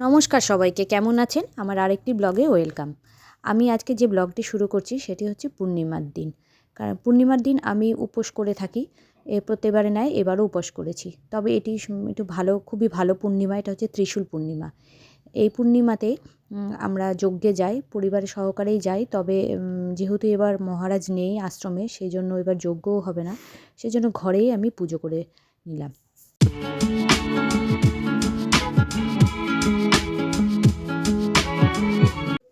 নমস্কার সবাইকে, কেমন আছেন? আমার আরেকটি ব্লগে ওয়েলকাম। আমি আজকে যে ব্লগটি শুরু করছি সেটি হচ্ছে পূর্ণিমার দিন। কারণ পূর্ণিমার দিন আমি উপোস করে থাকি, এ প্রত্যেকবারে নেয়, এবারও উপোস করেছি। তবে এটি একটু ভালো, খুবই ভালো পূর্ণিমা, এটা হচ্ছে ত্রিশূল পূর্ণিমা। এই পূর্ণিমাতে আমরা যজ্ঞে যাই পরিবারের সহকারেই যাই, তবে যেহেতু এবার মহারাজ নেই আশ্রমে সেই জন্য এবার যজ্ঞও হবে না। সেজন্য ঘরেই আমি পুজো করে নিলাম।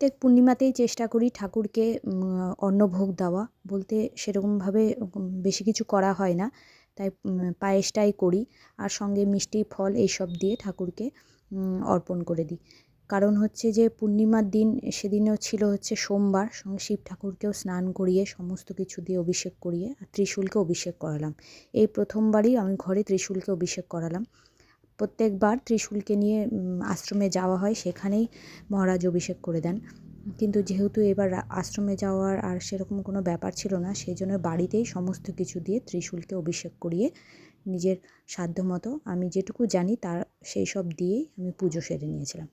প্রত্যেক পূর্ণিমাতেই চেষ্টা করি ঠাকুরকে অন্নভোগ দেওয়া। বলতে সেরকমভাবে বেশি কিছু করা হয় না। তাই পায়েসটাই করি আর সঙ্গে মিষ্টি, ফল এইসব দিয়ে ঠাকুরকে অর্পণ করে দিই। কারণ হচ্ছে যে পূর্ণিমার দিন, সেদিনও ছিল হচ্ছে সোমবার, সঙ্গে শিব ঠাকুরকেও স্নান করিয়ে সমস্ত কিছু দিয়ে অভিষেক করিয়ে আর ত্রিশূলকে অভিষেক করালাম। এই প্রথমবারই আমি ঘরে ত্রিশূলকে অভিষেক করালাম। প্রত্যেকবার ত্রিশূলকে নিয়ে আশ্রমে যাওয়া হয়, সেখানেই মহারাজ অভিষেক করে দেন। কিন্তু যেহেতু এবার আশ্রমে যাওয়ার আর সেরকম কোনো ব্যাপার ছিল না সেই জন্য বাড়িতেই সমস্ত কিছু দিয়ে ত্রিশূলকে অভিষেক করিয়ে নিজের সাধ্য মতো আমি যেটুকু জানি তার সেই সব দিয়েই আমি পুজো সেরে নিয়েছিলাম।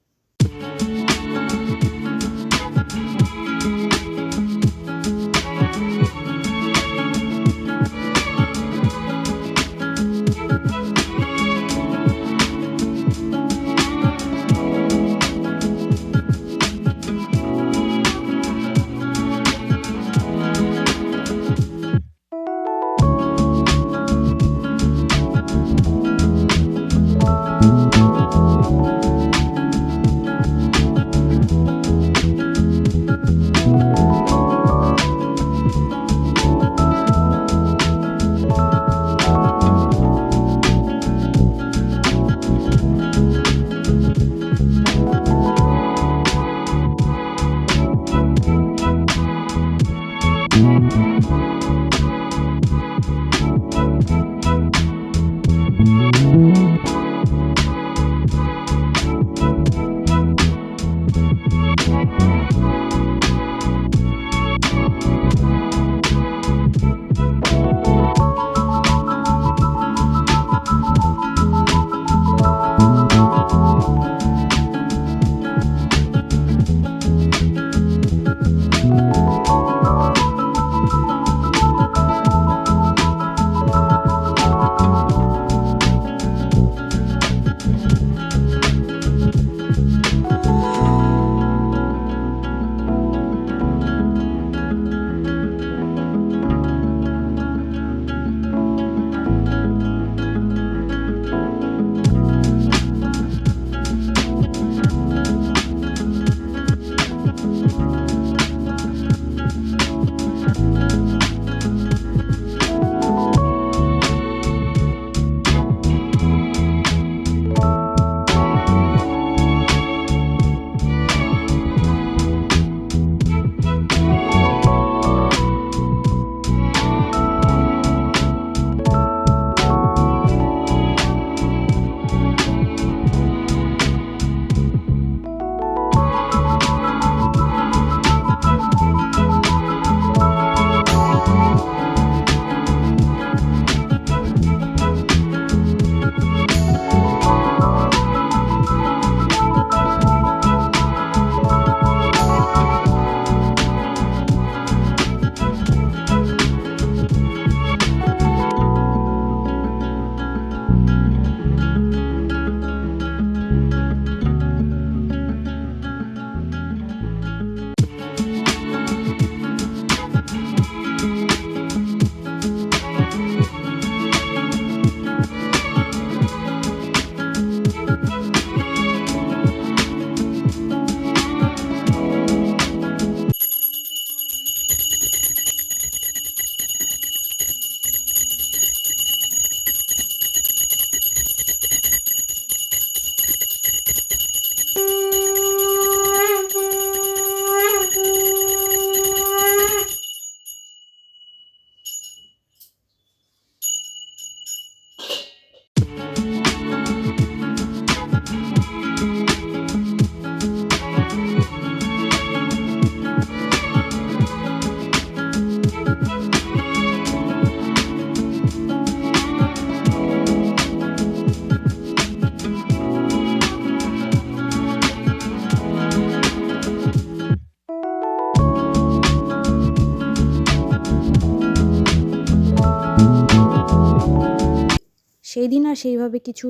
সেইভাবে কিছু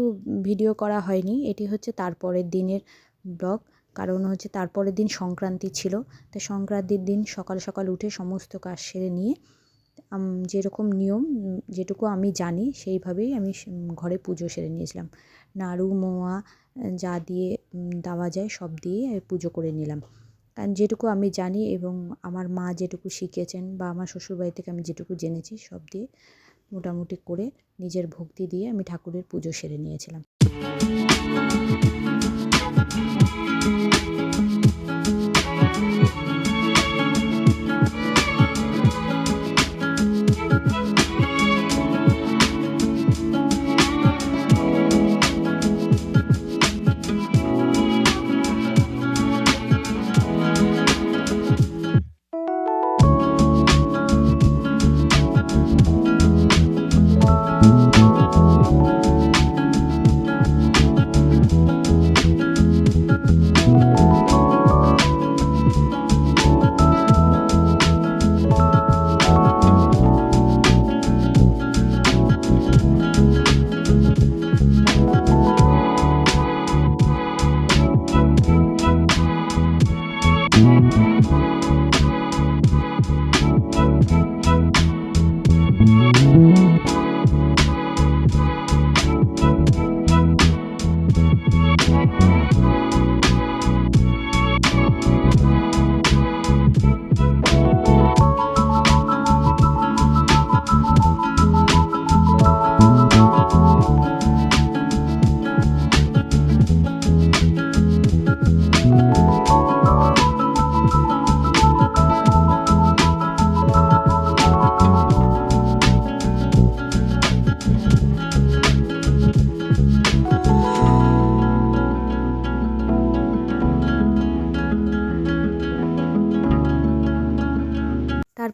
ভিডিও করা হয়নি। এটি হচ্ছে তারপরের দিনের ব্লগ। কারণ হচ্ছে তারপরের দিন সংক্রান্তি ছিল। তো সংক্রান্তির দিন সকাল সকাল উঠে সমস্ত কাজ সেরে নিয়ে যেরকম নিয়ম, যেটুকু আমি জানি, সেইভাবেই আমি ঘরে পুজো সেরে নিয়েছিলাম। নাড়ু, মোয়া, যা দিয়ে দেওয়া যায় সব দিয়ে পুজো করে নিলাম। কারণ যেটুকু আমি জানি এবং আমার মা যেটুকু শিখেছেন বা আমার শ্বশুরবাড়ি থেকে আমি যেটুকু জেনেছি সব দিয়ে মোটামুটি করে নিজের ভক্তি দিয়ে আমি ঠাকুরের পুজো সেরে নিয়েছিলাম।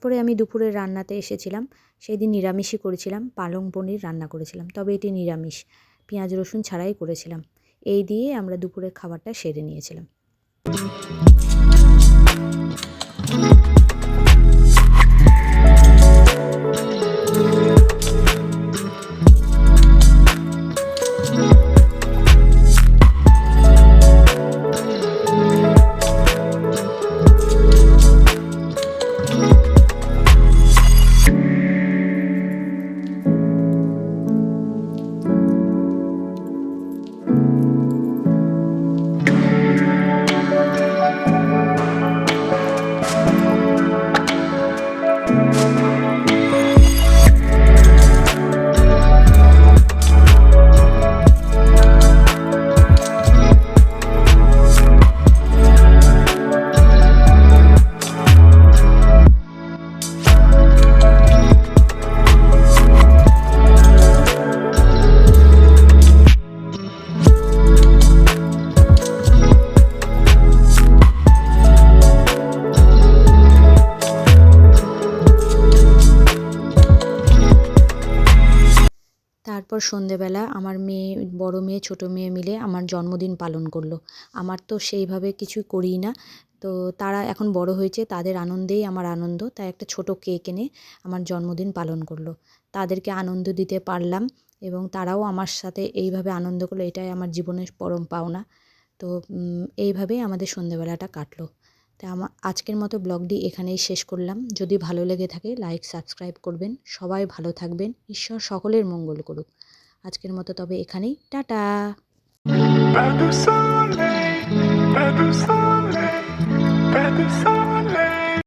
তারপরে আমি দুপুরের রান্নাতে এসেছিলাম। সেই দিন নিরামিষই করেছিলাম, পালং পনির রান্না করেছিলাম। তবে এটি নিরামিষ, পেঁয়াজ রসুন ছাড়াই করেছিলাম। এই দিয়ে আমরা দুপুরের খাবারটা সেরে নিয়েছিলাম। তারপর সন্ধেবেলা আমার মেয়ে, বড় মেয়ে, ছোট মেয়ে মিলে আমার জন্মদিন পালন করল। আমার তো সেইভাবে কিছুই করিই না। তো তারা এখন বড় হয়েছে, তাদের আনন্দেই আমার আনন্দ। তাই একটা ছোট কেক এনে আমার জন্মদিন পালন করল। তাদেরকে আনন্দ দিতে পারলাম এবং তারাও আমার সাথে এইভাবে আনন্দ করল, এটাই আমার জীবনের পরম পাওনা। তো এইভাবেই আমাদের সন্ধেবেলাটা কাটলো। তা আমার আজকের মতো ব্লগটি এখানেই শেষ করলাম। যদি ভালো লেগে থাকে, লাইক, সাবস্ক্রাইব করবেন। সবাই ভালো থাকবেন। ঈশ্বর সকলের মঙ্গল করুক। আজকের মতো তবে এখানেই টাটা।